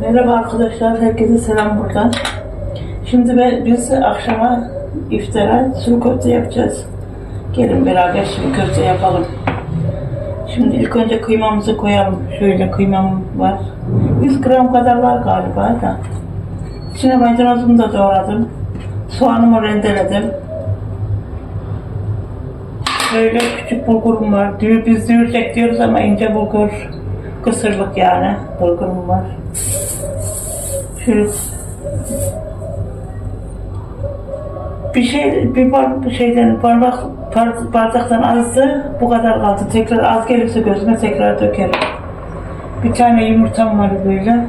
Merhaba arkadaşlar, herkese selam buradan. Şimdi ben, biz akşama iftara sulu köfte yapacağız. Gelin beraber sulu köfte yapalım. Şimdi ilk önce kıymamızı koyalım. Şöyle kıymam var. 100 gram kadar var galiba da. İçine maydanozumu da doğradım. Soğanımı rendeledim. Şöyle küçük bulgurum var. Biz düğürecek diyoruz ama ince bulgur. Kısırlık yani bulgurum var. Şöyle bir şey bir bar şeyden bardak bardaktan azdı bu kadar kaldı. Tekrar az gelirse gözüme tekrar dökerim. Bir tane yumurtam var böyle.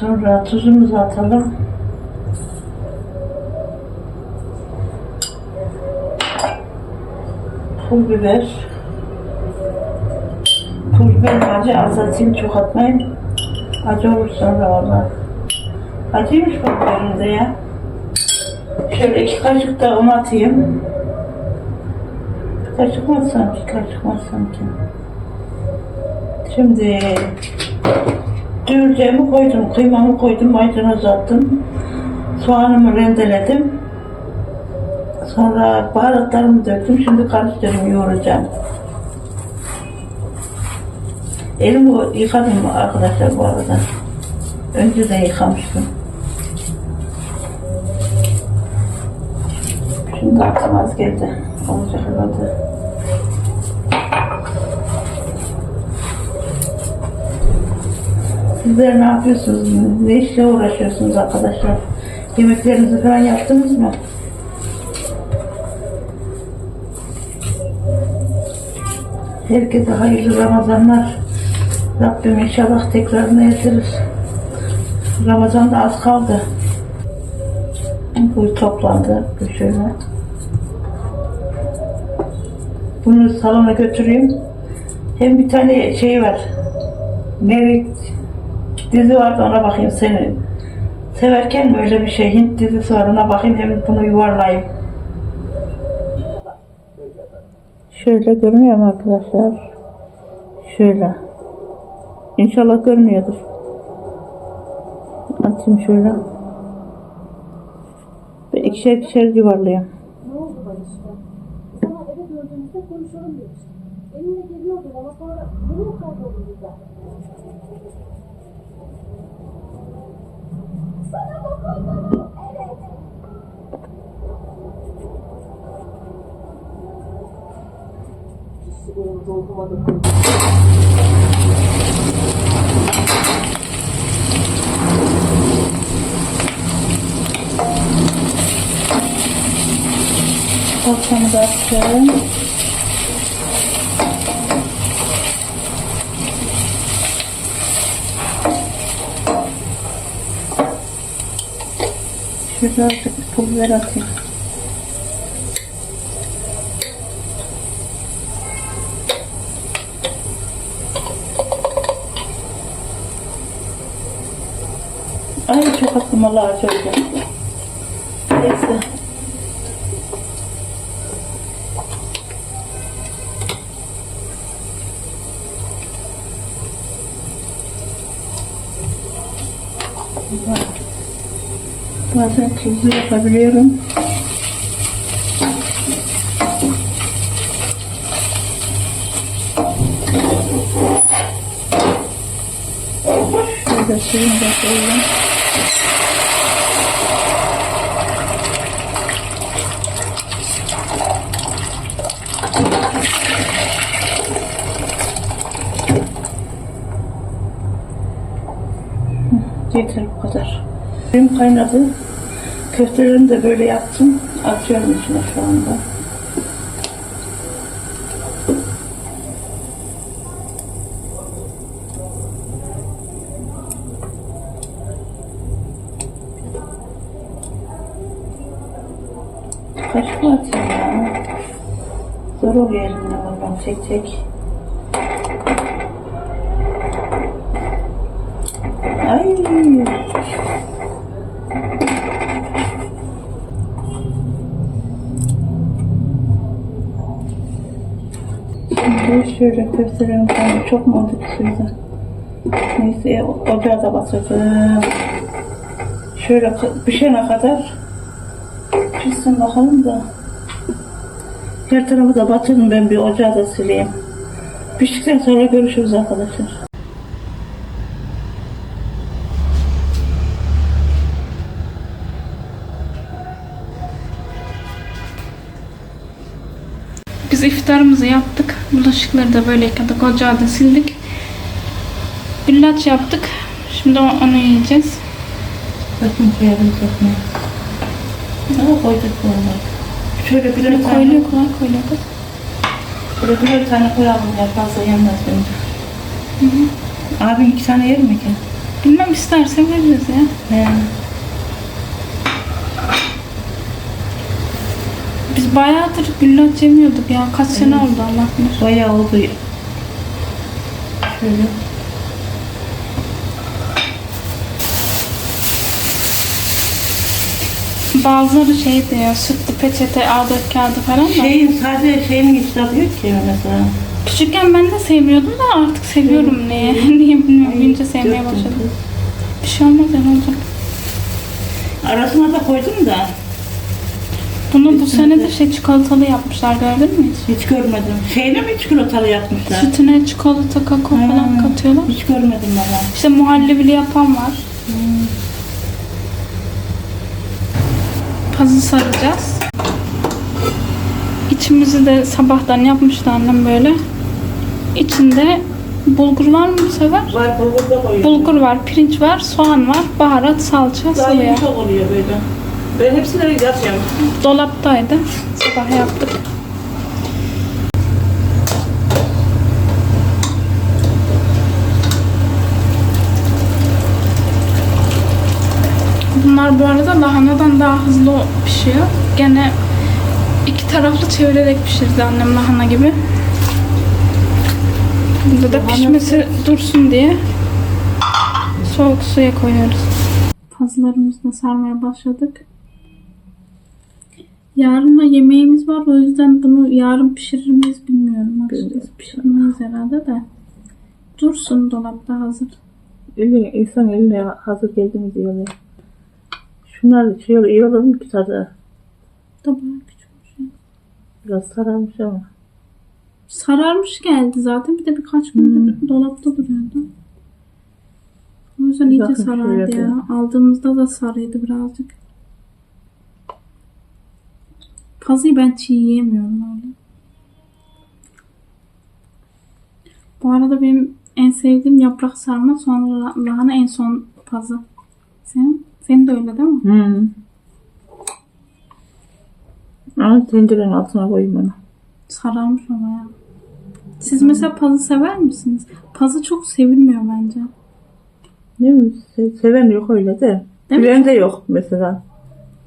Sonra tuzumuzu atalım. Pul biber. Pul biber acı az çok atmayın. Acı olur sonra valla. Acıymış biberinde ya. Şöyle iki kaşık da un atayım. Kaşık mı atsam, iki kaşık mı atsam ki? Şimdi düğürceğimi koydum, kıymamı koydum, maydanoz attım. Soğanımı rendeledim. Sonra baharatlarımı döktüm. Şimdi karıştırıyorum, yoğuracağım. Elimi yıkadım arkadaşlar bu arada. Önce de yıkamıştım. Şimdi aklım az geldi. Olacak herhalde. Sizler ne yapıyorsunuz? Ne işle uğraşıyorsunuz arkadaşlar? Yemeklerinizi falan yaptınız mı? Herkese hayırlı Ramazanlar. Rabbim inşallah tekrarını erdiririz. Ramazan da az kaldı. Bu toplandı. Bu şöyle. Bunu salona götüreyim. Hem bir tane şey var. Merit dizi vardı ona bakayım seni. Severken böyle bir şey Hint dizisi var ona bakayım hem bunu yuvarlayayım. Şöyle görünüyor mu arkadaşlar? Şöyle. İnşallah görünüyordur. Açayım şöyle. Ve ikişer ikişer yuvarlayayım. Ne oldu Barış'ta? Sana eve döndüğümüzde konuşalım demiştim. Benimle geliyordun ama sonra nereye kayboldun birden? Sana dokunmadım. Evet. Kişi benim ruhuma dokundu. Ortamı da açıyorum. Şurada azıcık pul biber atayım. Ay çok attım Allah'a çok güzel. Neyse. Bazen tuzlu yapabiliyorum. Şurada suyunu da koyayım. Yeter bu kadar. Benim kaynadı. Köftelerimi de böyle yaptım. Atıyorum içine şu anda. Kaç mı atayım ya? Zor oluyor elimle buradan çek çek. Ay. Şimdi şöyle köftelerim falan çok mu oldu suyda? Neyse ocağa da batırdım. Şöyle pişene kadar pişsin bakalım da. Her tarafı da batırdım ben bir ocağı da sileyim. Piştikten sonra görüşürüz arkadaşlar. Biz iftarımızı yaptık. Bulaşıkları da böyle yıkadık. Ocağı da sildik. Güllaç yaptık. Şimdi onu yiyeceğiz. Bakın koyabilecek mi? Ne koyduk bunu? Şöyle birer tane, Koyuluyor kolay koyuluyor. kız. şöyle birer tane koyalım ya fazla yenmez bence. Abin iki tane yer mi ki? Bilmem isterse veririz ya. He. Biz bayağıdır güllaç yemiyorduk ya. Kaç sene oldu Allah bilir. Bayağı oldu. Şöyle. Bazıları şey diyor, sütlü peçete, A4 kağıdı falan da. Şeyin sadece şeyin hiç tadı yok ki mesela. Küçükken ben de sevmiyordum da artık seviyorum niye. niye bilmiyorum. Büyünce sevmeye Döktüm başladım. Bir şey olmaz ya ne olacak. Arasına da koydum da Bunu bu sene de şey çikolatalı yapmışlar gördün mü hiç? hiç görmedim. Şeyle mi çikolatalı yapmışlar? Sütüne çikolata, kakao falan Ha, katıyorlar. Hiç görmedim valla. İşte muhallebili yapan var. Pazı saracağız. İçimizi de sabahtan yapmıştı annem böyle. İçinde bulgur var mı bu sefer? Var bulgur da koyuyorum. Bulgur var, pirinç var, soğan var, baharat, salça, Daha yağ. yumuşak oluyor böyle. Ben hepsini yapıyorum. Dolaptaydı. Sabah yaptık. Bunlar bu arada lahanadan daha hızlı pişiyor. Gene iki taraflı çevirerek pişirdi annem lahana gibi. Bunda da pişmesi dursun diye soğuk suya koyuyoruz. Pazılarımızı da sarmaya başladık. Yarın da yemeğimiz var. O yüzden bunu yarın pişirir miyiz bilmiyorum. Açıkçası pişirmeyiz herhalde de. Dursun dolapta hazır. Eline, insan eline hazır geldi mi diyorlar. Şunlar şey iyi olur mu ki tadı? Da bayağı küçükmüş. ya. Biraz sararmış ama. Sararmış geldi zaten. Bir de birkaç gündür dolapta duruyordu. O yüzden iyice sarardı ya. Aldığımızda da sarıydı birazcık. Pazıyı ben çiğ yiyemiyorum öyle. Bu arada benim en sevdiğim yaprak sarma sonra la- lahana en son pazı. Senin, senin de öyle değil mi? Hmm. Ama tencerenin altına koyayım onu. Sararmış ama ya. Siz mesela pazı sever misiniz? Pazı çok sevilmiyor bence. Ne mi? Se- seven yok öyle de. Değil? Bilen de yok mesela.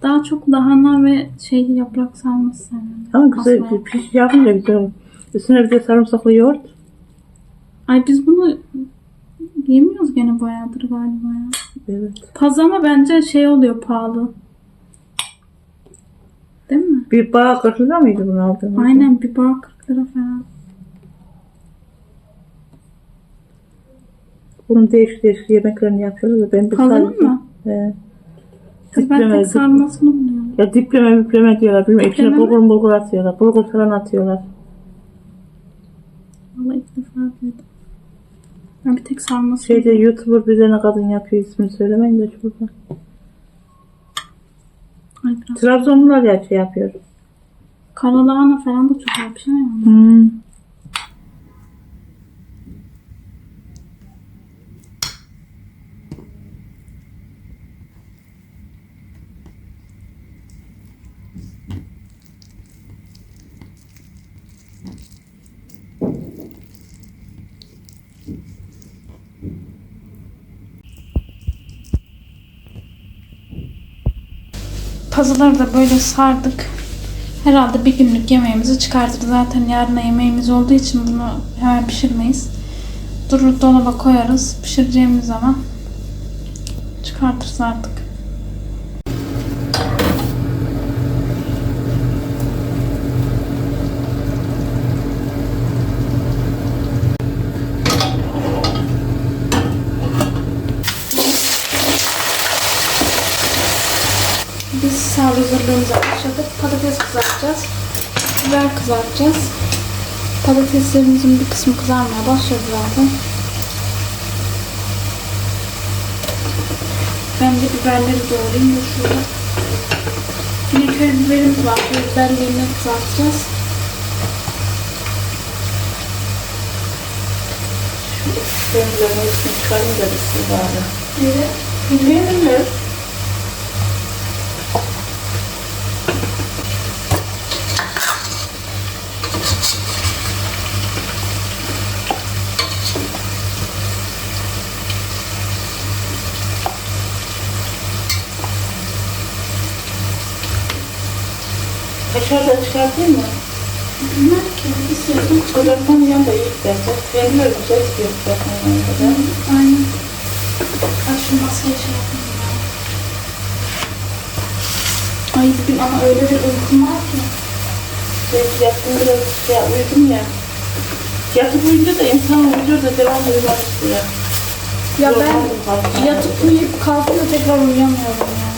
Daha çok lahana ve şey yaprak sarması seviyorum. Ama güzel Asla. bir piş yapınca güzel. Üstüne bir de sarımsaklı yoğurt. Ay biz bunu yemiyoruz gene bayağıdır galiba ya. Evet. Pazı ama bence şey oluyor pahalı. Değil mi? Bir bağ 40 lira mıydı bunu aldığımız? Aynen bir bağ 40 lira falan. Bunun değişik değişik yemeklerini yapıyoruz da ben bir sadece- mı? He. Kız ben Dipleme, tek sarmasını buluyorum. Ya dipleme müpleme diyorlar. Bilmiyorum. İçine Dipleme bulgur bulgur atıyorlar. Bulgur falan atıyorlar. Valla ilk defa duydum. Ben bir tek sarması Şeyde YouTuber bir tane kadın yapıyor ismini söylemeyin de şurada. Ay biraz. Trabzonlular ya şey yapıyor. Karalahana falan da çok şey yani. Hmm. Pazıları da böyle sardık. Herhalde bir günlük yemeğimizi çıkartır. Zaten yarına yemeğimiz olduğu için bunu hemen pişirmeyiz. Durur dolaba koyarız. Pişireceğimiz zaman çıkartırız artık. Biz sahur hazırlığımıza başladık. Patates kızartacağız. Biber kızartacağız. Patateslerimizin bir kısmı kızarmaya başladı zaten. Ben de biberleri doğrayayım da şurada. Yine köy biberimiz var. Köy biberlerini kızartacağız. Kendilerine üstüne çıkarayım da bir bari. Evet. Bilmiyorum. Kaşar da çıkartayım mı? Bilmem ki. İstiyorsan Kızartmam yan da iyi derse. Ben biliyorum güzel istiyor kızartmam yan kadar. Aynen. Ay şu masaya şey yapayım ya. Ay bugün ama öyle bir uykum var ki. Şey, yattım biraz şey uyudum ya. Yatıp uyuyunca da insan uyuyor da devam uyumak istiyor. Ya ben Zorlandım kalkmaya. yatıp uyuyup kalkınca tekrar uyuyamıyorum ya.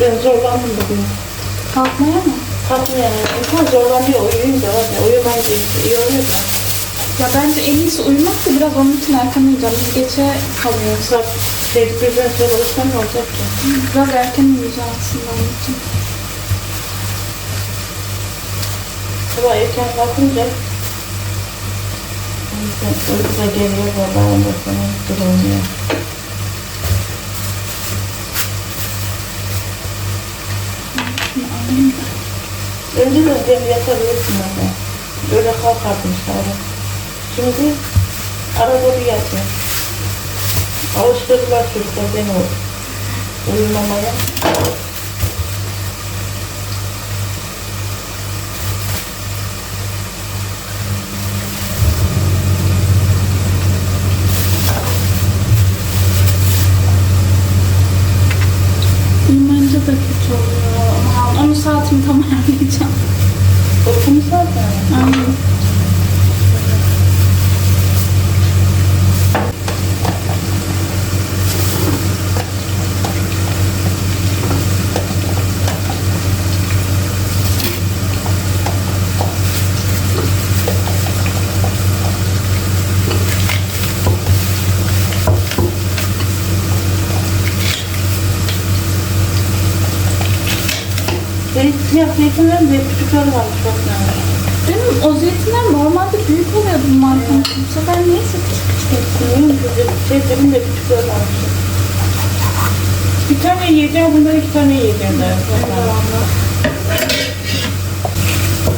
Ben zorlandım bugün. Kalkmaya mı? Kalkmaya yani. İnsan zorlanıyor uyuyunca var ya. Uyumayınca iyi oluyor da. Ya bence en iyisi uyumak da biraz onun için erken uyuyacağım. Biz geçe kalıyoruz. Saat birden şey olursa ne olacak ki? Biraz erken uyuyacağım aslında onun için. Sabah erken kalkınca o yüzden uyku da geliyor valla ondan sonra durulmuyor. Şunu alayım da. Önceden ben yatabilirsin ama. Böyle kalkardım sonra. Şimdi arada bir yatıyorum. Alıştırdılar çocuklar beni uyumamaya. 봉사 진짜 많이죠. 봉사잖아. Zeytinlerin de küçükleri varmış yani. Benim o zeytinler normalde büyük oluyordu bu markanın. Bu sefer neyse küçük küçük hepsi. Bilmiyorum ki şey demin de küçükleri varmış. Bir tane yiyeceğim, bundan iki tane yiyeceğim de.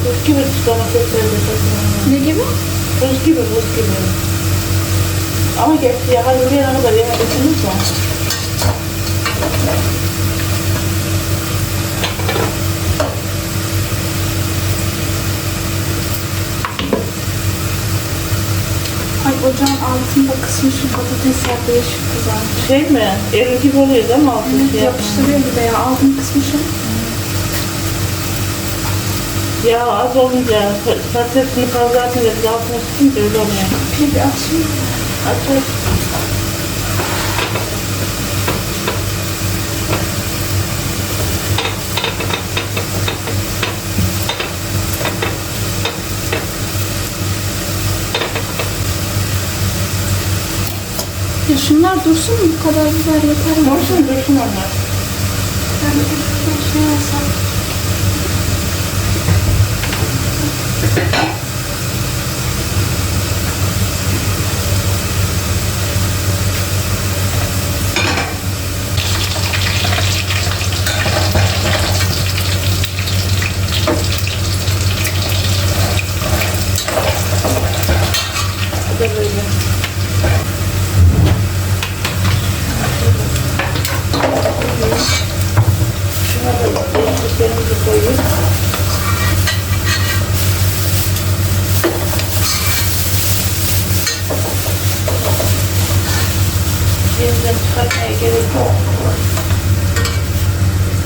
Buz gibi domatesleri de satın Ne gibi? Buz gibi, buz gibi. Ama gerçi ya hadi buraya kadar yemediniz mi? Ay altında kısmışım patatesler değişik kızarmış. Şey mi? Evin gibi oluyor değil mi altın Evet, şey yapıştırıyor gibi ya. Altını kısmışım. Ya az olunca patatesini fazla atınca bir de altına sıkınca öyle olmuyor. Bir bir açayım. Şunlar dursun mu? Bu kadar biber yeter mi? Dursun dursun onlar. Ben bir şuradan şey alsam. Bu da böyle. Şuna da değişikliklerimizi koyayım. Yeniden çıkartmaya gerek yok.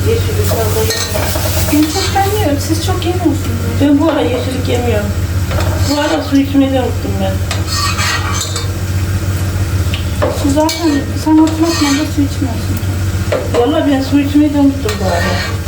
Yeşillik fazla yemiyorum. En çok ben yiyorum. Siz çok yemiyorsunuz. Ben bu ara yeşillik yemiyorum. Bu ara su içmeyi de unuttum ben. Su zaten sen otururken de su içmiyorsun. Vallahi ben su içmeyi de unuttum bu arada.